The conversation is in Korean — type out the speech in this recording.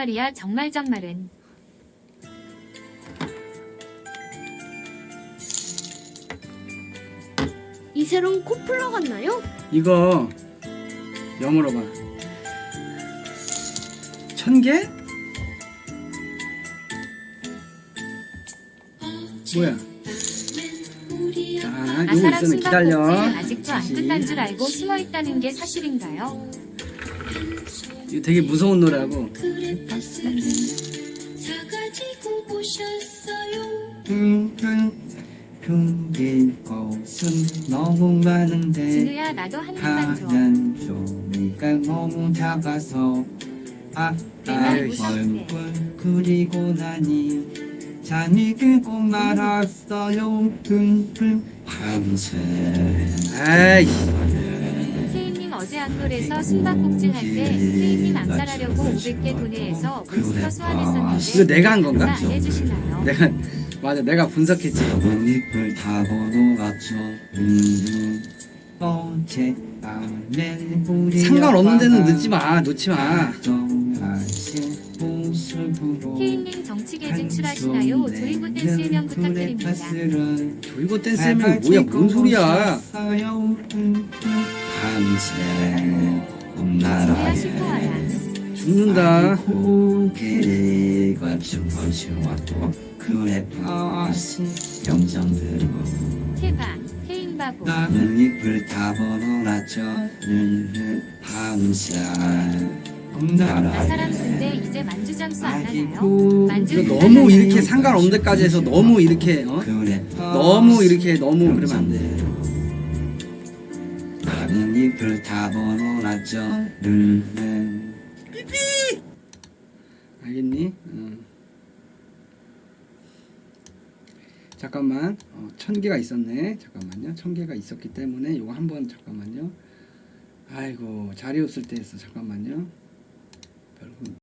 정말이야 정말 정말은 이 새로운 코플러 같나요? 이거 영어로 봐. 천 개? 뭐야? 자, 아사람 있으면 기다려. 아직도 안. 끝난 줄 알고 숨어 있다는 게 사실인가요? 이거 되게 무서운 노래하고. 둥길 곳은 너무 많은데 진우야 나도 한 입만 줘. 하얀 종이가 너무 작아서 아, 내말 아 무섭네. 얼굴 그리고 나니 잠이 들고 말았어요 둥둥 밤새 아이, 어제 악놀에서 숨바꼭질 할때 세인님 암살하려고 500개 돈에서 몬스터 소환했었는데 이거 내가 한 건가? 안 해주시나요? 내가 맞아, 내가 분석했지. 잎을 놀았죠 음, 어제 밤엔 우리 상관없는 데는 넣지 마, 놓지 마. 케인님 정치계 진출하시나요? 조이고 댄스 해명 부탁드립니다. 조이고 댄스 해명이 뭐야, 뭔 소리야? 죽는다. 고개가 바보 나는 잎을 아사람 근데 이제 만주 장수 안 하나요? 만주 이거 너무 이렇게 상관없는 데까지 해서 너무 이렇게 어? 그래 너무 이렇게 너무 그러면 안 돼. 나는 잎을 타고 놀았죠 늘 알겠니? 응. 잠깐만, 어, 천 개가 있었네. 잠깐만요. 천 개가 있었기 때문에 이거 한번 잠깐만요. 아이고 자리 없을 때 했어. 잠깐만요.